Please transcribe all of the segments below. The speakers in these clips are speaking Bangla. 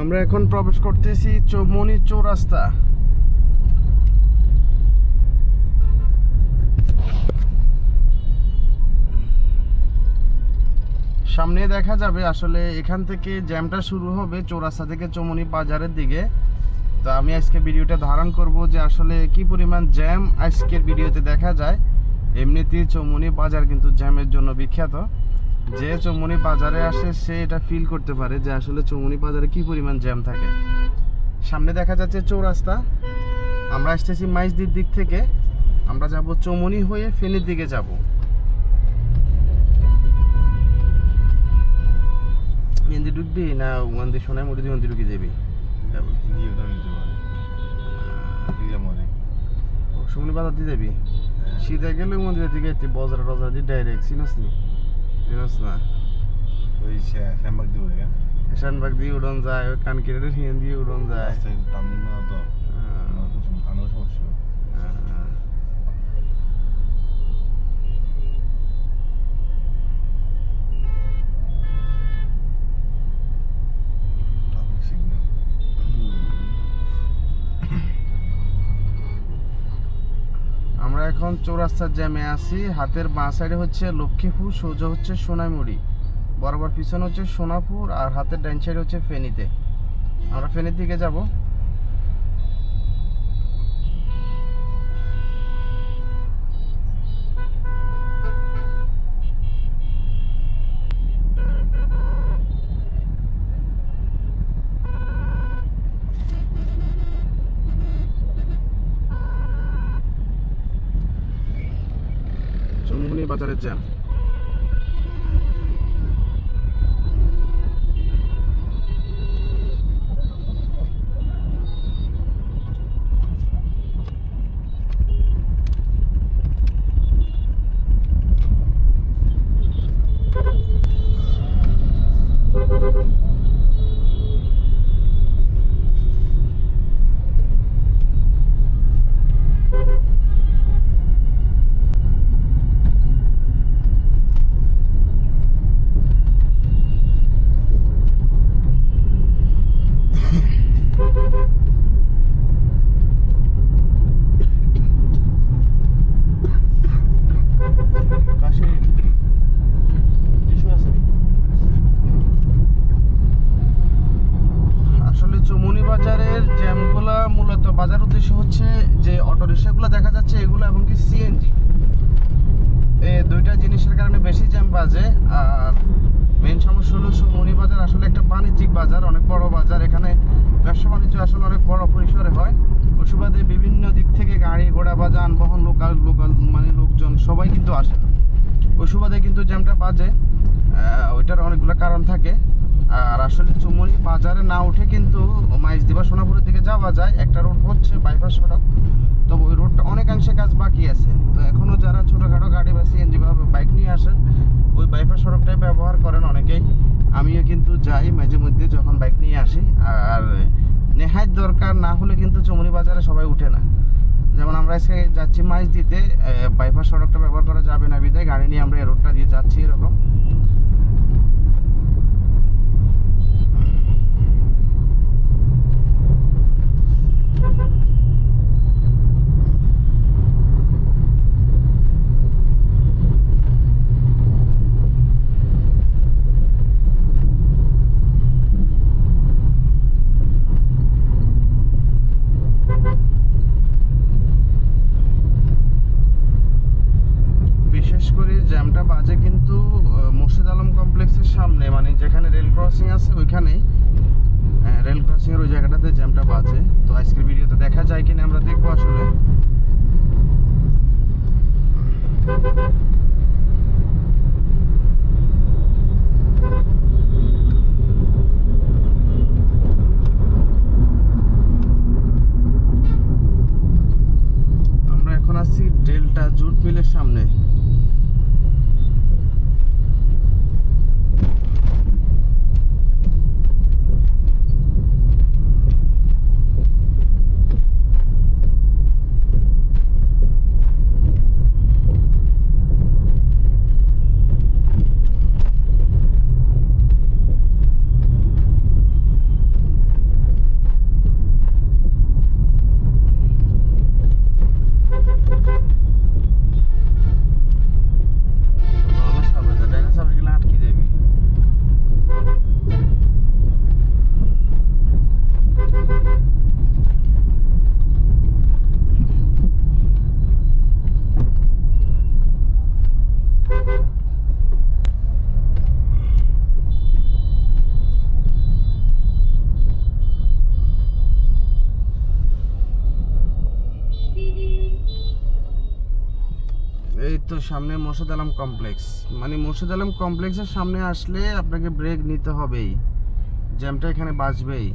আমরা এখন প্রবেশ করতেছি চৌমনি চৌরাস্তা। সামনে দেখা যাবে আসলে এখান থেকে জ্যামটা শুরু হবে চৌরাস্তা থেকে চৌমনি বাজারের দিকে। তো আমি আজকে ভিডিওটা ধারণ করব যে আসলে কি পরিমাণ জ্যাম আজকের ভিডিওতে দেখা যায়। এমনিতেই চৌমনি বাজার কিন্তু জ্যামের জন্য বিখ্যাত। যে চৌমনি বাজারে আসে সে এটা ফিল করতে পারে যে আসলে চৌমনি বাজারে কি পরিমাণ জ্যাম থাকে। সামনে দেখা যাচ্ছে চৌরাস্তা। আমরা আসতেছি মাইজদির দিক থেকে। আমরা যাব চৌমনি হয়ে ফেনীর দিকে যাব। মেহেন্দি ঢুকবি না ওয়ান্দি সোনায় মুড়ি দিয়ে ঢুকে দেবি? শুকনি বাজার দিয়ে যাবি শীতে গেলে মন্দিরের দিকে বজার টজার দিয়ে ডাইরেক্ট চিনস নি? চিনস না ওই শ্যামবাগ দিয়ে উঠে শানবাগ দিয়ে উড়ন যায় ওই কানকিরের হিয়ান দিয়ে উড়ন যায় তো এখন চৌরাস্তার জ্যামে আছি। হাতের বাঁ সাইডে হচ্ছে লক্ষ্মীপুর, সোজা হচ্ছে সোনাইমুড়ি। বরাবর পিছনে হচ্ছে সোনাপুর আর হাতের ডাইন সাইডে হচ্ছে ফেনীতে। আমরা ফেনীর দিকে যাব। চুনমুনি বাজারের জ্যাম অনেক বড় বাজার। এখানে ব্যবসা বাণিজ্য আসলে অনেক বড় পরিসরে হয়। সুবাদে বিভিন্ন দিক থেকে গাড়ি ঘোড়া বা যানবাহন লোকাল লোকাল মানে লোকজন, সবাই কিন্তু আসে সুবাদে কিন্তু জ্যামটা বাজে ওইটার অনেকগুলো কারণ থাকে। আর আসলে চুমনি বাজারে না উঠে কিন্তু মাইজ দিবা সোনাপুরের দিকে যাওয়া যায়। একটা রোড হচ্ছে বাইপাস সড়ক তবে ওই রোডটা অনেকাংশে কাজ বাকি আছে। তো এখনও যারা ছোটোখাটো গাড়ি বা সিএনজি বা বাইক নিয়ে আসেন ওই বাইপাস সড়কটাই ব্যবহার করেন অনেকেই আমিও কিন্তু যাই মাঝে মধ্যে যখন বাইক নিয়ে আসি, আর নেহাই দরকার না হলে কিন্তু চমনি বাজারে সবাই উঠে না। যেমন আমরা আজকে যাচ্ছি মাছ দিতে বাইপাস সড়কটা ব্যবহার করা যাবে না বিদায় গাড়ি নিয়ে আমরা এ রোডটা দিয়ে যাচ্ছি এরকম। জ্যামটা বাজে কিন্তু মুর্শিদ আলম কমপ্লেক্সের সামনে মানে যেখানে রেল ক্রসিং আছে ওইখানেই রেল ক্রসিং এর ওই জায়গাটাতে জ্যামটা বাজে। তো আজকের ভিডিওতে দেখা যায় কিনা আমরা দেখব আসলে। আমরা এখন আছি ডেল্টা জুট মিলের সামনে। সামনে মোর্শেদ আলম কমপ্লেক্স মানে মোর্শেদ আলম কমপ্লেক্সের সামনে আসলে আপনাকে ব্রেক নিতে হবেই। জ্যামটা এখানে বাঁচবেই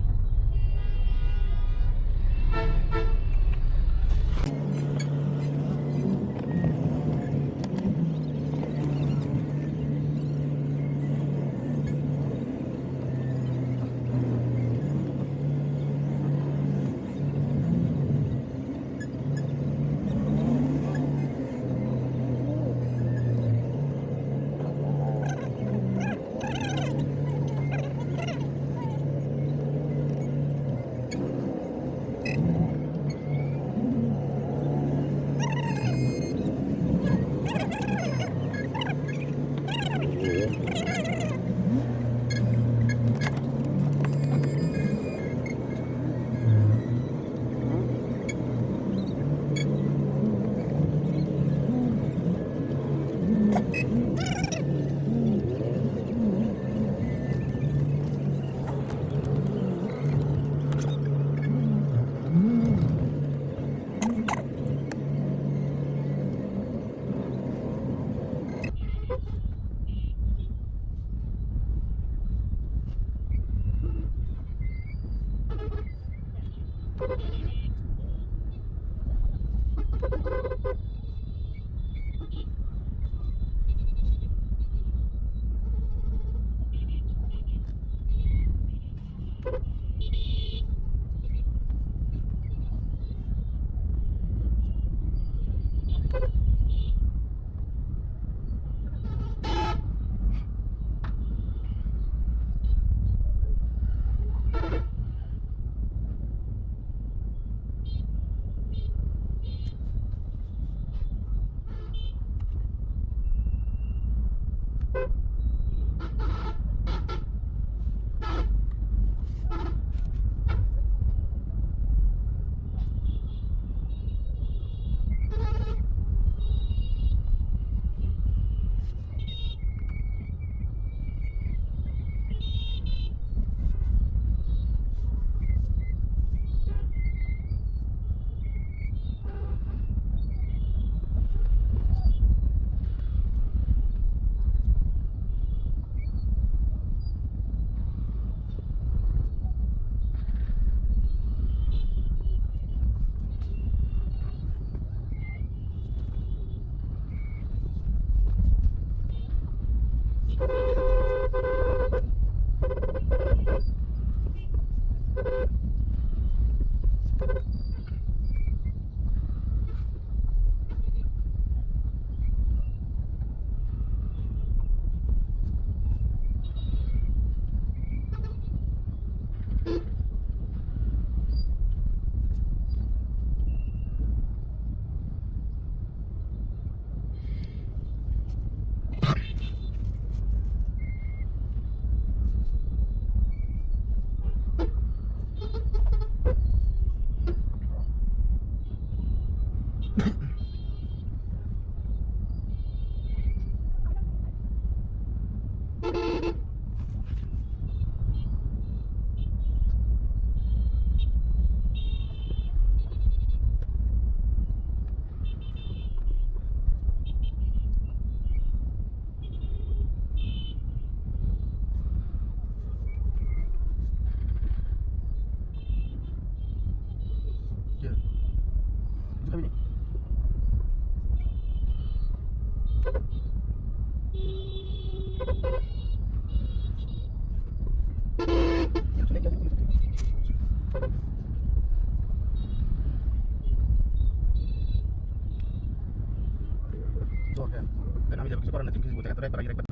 किसी को रणनीति किसी को बोलते हैं तो राइट पर आइए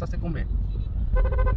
না জ্যামটা এখন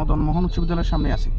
মদন মোহন উচ্চ বিদ্যালয়ের সামনে আছি।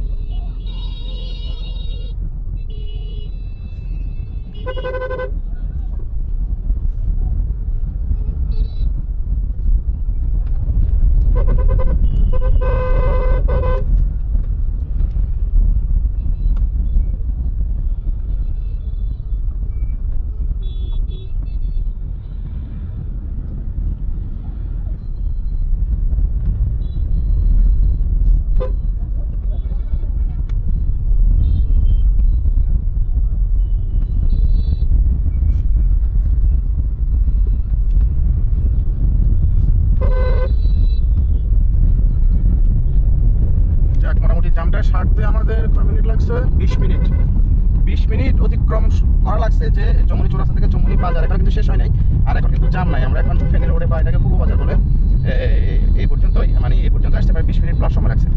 লাগছে বিশ মিনিট। বিশ মিনিট অতিক্রম করা লাগছে যে জমুনি চৌরাস্তা থেকে জমুনি বাজার, এখন কিন্তু শেষ হয় নাই, আর এখন কিন্তু জাম নাই। আমরা এখন ফেনের রোডে বা এটাকে ফুকু বাজার বলে এই পর্যন্তই মানে এই পর্যন্ত আসতে প্রায় বিশ মিনিট প্লাস সময় লাগছে।